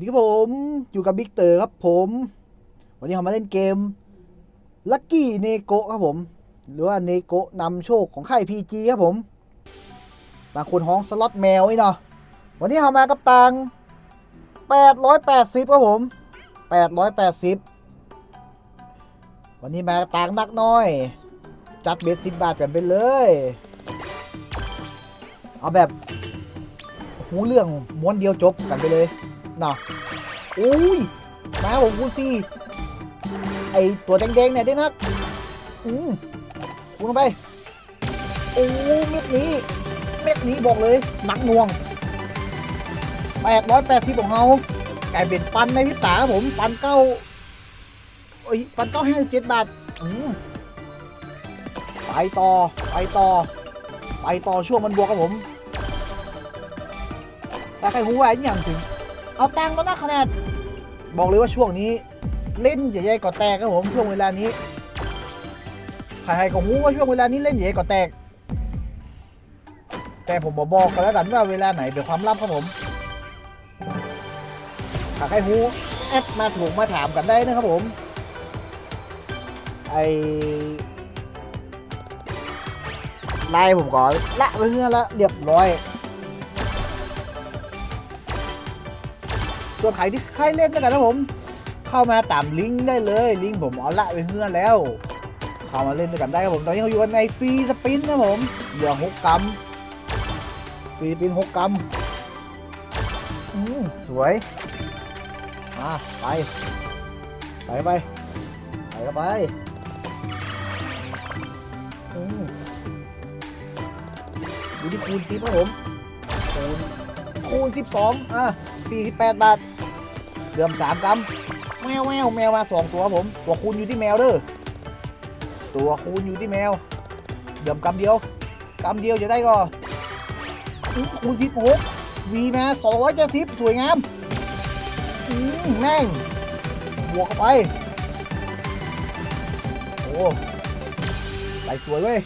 ดีครับผมอยู่กับบิ๊กเตอร์ครับผม วันนี้เรามาเล่นเกมลั c กี้เนโกครับผม หรือว่าเนโกนำโชคของค่ายพีจีครับผม บางคนฮ้องสล็อตแมวนี่เนาะวันนี้เรามากับตังค์880ครับผม 880 วันนี้มาตังค์นักน้อย จัดเบ็ดสิบบาทกันไปเลย เอาแบบหูเรื่องม้วนเดียวจบกันไปเลย นาะอุ้ยมาผมคูณสี่ไอตัวแดงๆเนี่ยได้นักอืมคูณลงไปโอ้เม็ดนี้ เม็ดนี้บอกเลยหนักหน่วงแปดร้อยแปดสิบของเราไก่เบ็ดปันในพิษตาผมปันเก้าโอ้ยปันเก้าห้าสิบเจ็ดบาทอืมไปต่อไปต่อ ไปต่อช่วงมันบวกครับผมแต่ใครหูว่าอย่างถึง เอาแตังค์มานะขนาดบอกเลยว่าช่วงนี้ เล่นใหญ่ๆก่อแตกครับผมช่วงเวลานี้ใครๆก็หูว่าช่วงเวลานี้เล่นใหญ่ก่อแตก แต่ผมบอกบอกกันแล้วกันว่าเวลาไหนเป็นความลับครับผมถ้าใครหูแอดมาถูกมาถามกันได้นะครับผมไอไล่ผมก่อนละไปเพื่อนละเรียบร้อย ส่วนใครที่ใครเล่นกันนะผม เข้ามาตามลิงก์ได้เลยลิงก์ผมเอาละไปเพื่อนแล้ว เข้ามาเล่นด้วยกันได้ครับผมตอนนี้เราอยู่กันในฟรีสปินนะผมเหลือหกกรัมฟรีสปินหกกรัมอืมสวยมาไป ไปไปไปก็ไปอืมดูที่คูณสิบครับผมคูณคูณ12อะ48บาท เดือม3กรัมแมวแมวแมวมา2ตัวครับผม ตัวคูณอยู่ที่แมวเด้อตัวคูณอยู่ที่แมวเดือมกรัมเดียวกรัมเดียวจะได้ก็อื้อคูณ16วีมา270สวยงามอืมแม่งบวกเข้าไป โอ้ไหลสวยเว้ย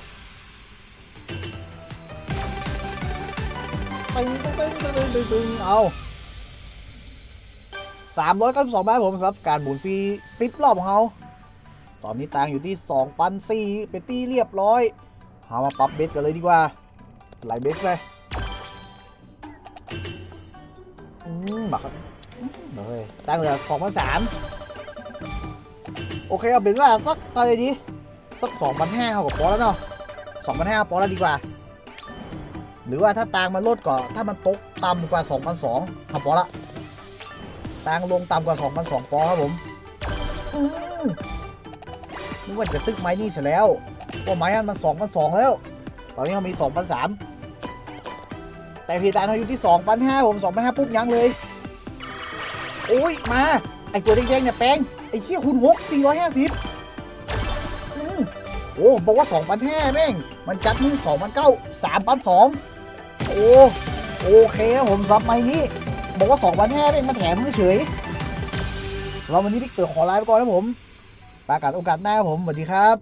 ตึงตึงตึงตึงตึงตึงเอา สามร้อยก้าสิบสองบาทผมสำหรับการหมุนฟรีสิบรอบของเขาตอนนี้ตังอยู่ที่สองพันสี่เป็นตีเรียบร้อยเอามาปรับเบสกันเลยดีกว่าไหลเบสไปอืมบักครับเฮ้ยตังเหลือสองพันสามโอเคเอาเป็นว่าสักตอนไหนดีสักสองพันห้าเอากับปอแล้วเนาะสองพันห้าปอแล้วดีกว่า หรือว่าถ้าตางมันลดก่อนถ้ามันตกต่ำกว่า2,002ทำปอละ ตางลงต่ำกว่า2,002ปอครับผมนึกว่าจะตึกไม้นี่เสร็จแล้วเพราไม้นั้นมัน2,002แล้ว ตอนนี้เขามี2,003แต่พีตานเขาอยู่ที่2,005ผม2,005ปุ๊บยังเลยโอ้ยมาไอตัวแดงๆเนี่ยแป้งไอเชี่ยคุณหก450อืมโอ้บอกว่า2,500แม่งมันจัดมือ2,900 3,200โอ้โอเคครับผมซับไม้นี้ บอกว่า2 5 0 0เองมาแถมเฉยเราวันนี้พี่เต๋อขอลาไปก่อนนะผมประกาศโอกาสหน้าครับผมสวัสดีครับ